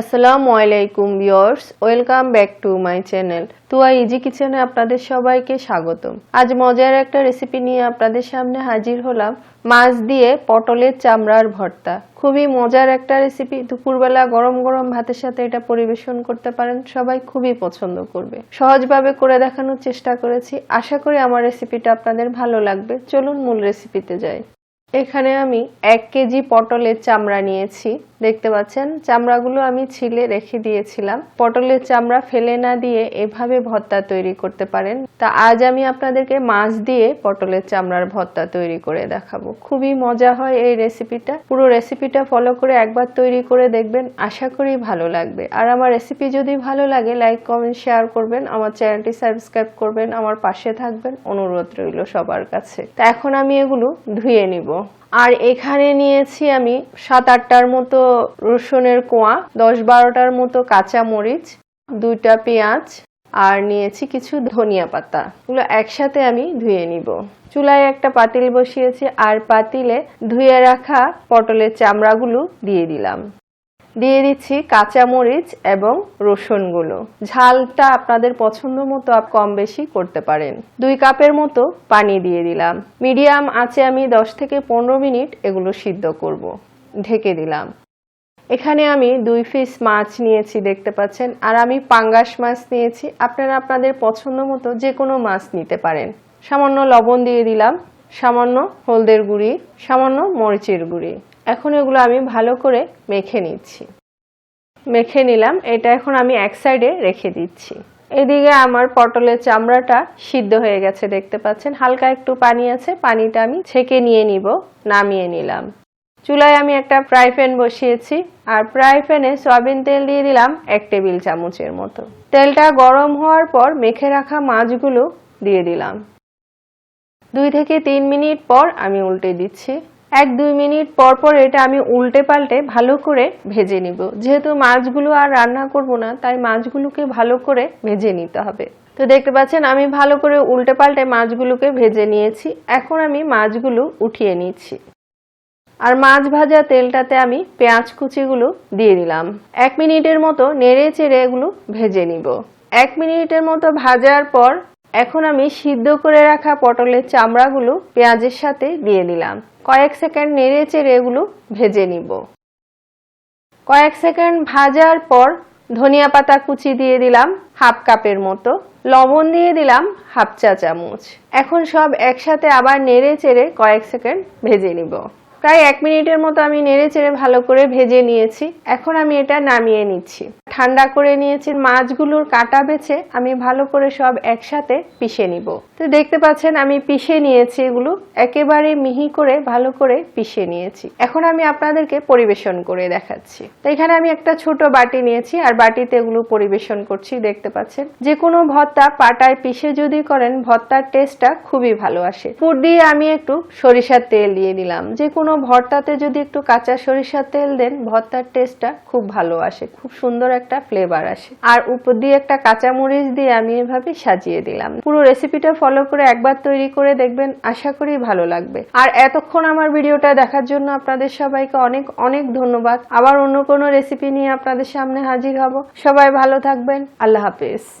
আসসালামু আলাইকুম viewers, welcome back to my channel. Tuya easy কিচেনে আপনাদের সবাইকে স্বাগতম। আজ মজার একটা রেসিপি নিয়ে আপনাদের সামনে হাজির হলাম, মাছ দিয়ে পটলের চামড়ার ভর্তা। খুবই মজার একটা রেসিপি দুপুরবেলা গরম গরম ভাতের সাথে এটা পরিবেশন করতে পারেন, সবাই খুবই পছন্দ করবে। সহজভাবে করে দেখানোর চেষ্টা করেছি, আশা করি আমার রেসিপিটা আপনাদের ভালো লাগবে। চলুন মূল রেসিপিতে যাই। এখানে আমি এক কেজি পটলের চামড়া নিয়েছি। দেখতে পাচ্ছেন, চামড়াগুলো আমি ছিলে রেখে দিয়েছিলাম। পটলের চামড়া ফেলে না দিয়ে এভাবে ভর্তা তৈরি করতে পারেন। তা আজ আমি আপনাদেরকে মাছ দিয়ে পটলের চামড়ার ভর্তা তৈরি করে দেখাবো। খুবই মজা হয় এই রেসিপিটা। পুরো রেসিপিটা ফলো করে একবার তৈরি করে দেখবেন। আশা করি ভালো লাগবে। আর আমার রেসিপি যদি ভালো লাগে, লাইক, কমেন্ট, শেয়ার করবেন। আমার চ্যানেলটি সাবস্ক্রাইব করবেন। আমার পাশে থাকবেন। অনুরোধ রইল সবার কাছে। তা এখন আমি এগুলো ধুয়ে নিব। আর এখানে নিয়েছি আমি সাত আটটার মতো রসুনের কোয়া, দশ বারোটার মতো কাঁচা মরিচ, দুইটা পেঁয়াজ, আর নিয়েছি কিছু ধনিয়া পাতা। এগুলো একসাথে আমি ধুয়ে নিব। চুলায় একটা পাতিল বসিয়েছি, আর পাতিলে ধুয়ে রাখা পটলের চামড়াগুলো দিয়ে দিলাম। দিয়ে দিচ্ছি কাঁচা মরিচ এবং রসুনগুলো। ঝালটা আপনাদের পছন্দ মতো কম বেশি করতে পারেন। দুই কাপের মতো পানি দিয়ে দিলাম। মিডিয়াম আছে আমি দশ থেকে পনেরো মিনিট এগুলো সিদ্ধ করব। ঢেকে দিলাম। এখানে আমি দুই পিস মাছ নিয়েছি দেখতে পাচ্ছেন। আর আমি পাঙ্গাস মাছ নিয়েছি। আপনারা আপনাদের পছন্দ মতো যে কোনো মাছ নিতে পারেন। সামান্য লবণ দিয়ে দিলাম। সামান্য হলদের গুঁড়ি, সামান্য মরিচের গুঁড়ি। এখন এগুলো আমি ভালো করে মেখে নিচ্ছি। মেখে নিলাম, এটা এখন আমি এক সাইডে রেখে দিচ্ছি। এদিকে আমার পটলের চামড়াটা সিদ্ধ হয়ে গেছে, দেখতে পাচ্ছেন? হালকা একটু পানি আছে, পানিটা আমি ছেঁকে নিয়ে নিব, নামিয়ে নিলাম। চুলায় আমি একটা ফ্রাই প্যান বসিয়েছি, আর ফ্রাই প্যানে সয়াবিন তেল দিয়ে দিলাম এক টেবিল চামচের মতো। তেলটা গরম হওয়ার পর মেখে রাখা মাছগুলো দিয়ে দিলাম। দুই থেকে তিন মিনিট পর আমি উল্টে দিচ্ছি। এক দুই মিনিট পর পর এটা আমি উল্টে পাল্টে ভালো করে ভেজে নিব। যেহেতু মাছগুলো আর রান্না করব না, তাই মাছগুলোকে ভালো করে ভেজে নিতে হবে। তো দেখতে পাচ্ছেন, আমি ভালো করে উল্টে পাল্টে মাছগুলোকে ভেজে নিয়েছি। এখন আমি মাছগুলো উঠিয়ে নিচ্ছি। আর মাছ ভাজা তেলটাতে আমি পেঁয়াজ কুচিগুলো দিয়ে দিলাম। এক মিনিটের মতো নেড়ে চেড়ে এগুলো ভেজে নিব। এক মিনিটের মতো ভাজার পর এখন আমি সিদ্ধ করে রাখা পটলের চামড়াগুলো পেঁয়াজের সাথে দিয়ে দিলাম। কয়েক সেকেন্ড নেড়ে চেড়ে এগুলো ভেজে নিব। কয়েক সেকেন্ড ভাজার পর ধনিয়া পাতা কুচি দিয়ে দিলাম হাফ কাপের মতো। লবণ দিয়ে দিলাম হাফ চা চামচ। এখন সব একসাথে আবার নেড়ে চেড়ে কয়েক সেকেন্ড ভেজে নিব। প্রায় এক মিনিটের মতো আমি নেড়ে চেড়ে ভালো করে ভেজে নিয়েছি। এখন আমি এটা নামিয়ে নিচ্ছি। ঠান্ডা করে নিয়েছি, মাছগুলোর কাটা বেছে আমি ভালো করে সব একসাথে পিষে নিব। তো দেখতে পাচ্ছেন আমি পিষে নিয়েছি এগুলো, একেবারে মিহি করে ভালো করে পিষে নিয়েছি। এখন আমি আপনাদেরকে পরিবেশন করে দেখাচ্ছি। তো এখানে আমি একটা ছোট বাটি নিয়েছি, আর বাটিতে এগুলো পরিবেশন করছি, দেখতে পাচ্ছেন। যে কোনো ভর্তা পাটায় পিষে যদি করেন, ভর্তার টেস্টটা খুবই ভালো আসে। পুর দিয়ে আমি একটু সরিষার তেল দিয়ে দিলাম। যে কোনো ভর্তাতে যদি একটু কাঁচা সরিষার তেল দেন, ভর্তার টেস্টটা খুব ভালো আসে, খুব সুন্দর একটা ফ্লেভার আসে। আর উপর দিয়ে একটা কাঁচা মরিচ দিয়ে আমি এভাবে সাজিয়ে দিলাম। পুরো রেসিপিটা ফলো করে একবার তৈরি করে দেখবেন, আশা করি ভালো লাগবে। আর এতক্ষণ আমার ভিডিওটা দেখার জন্য আপনাদের সবাইকে অনেক অনেক ধন্যবাদ। আবার অন্য কোনো রেসিপি নিয়ে আপনাদের সামনে হাজির হব। সবাই ভালো থাকবেন। আল্লাহ হাফেজ।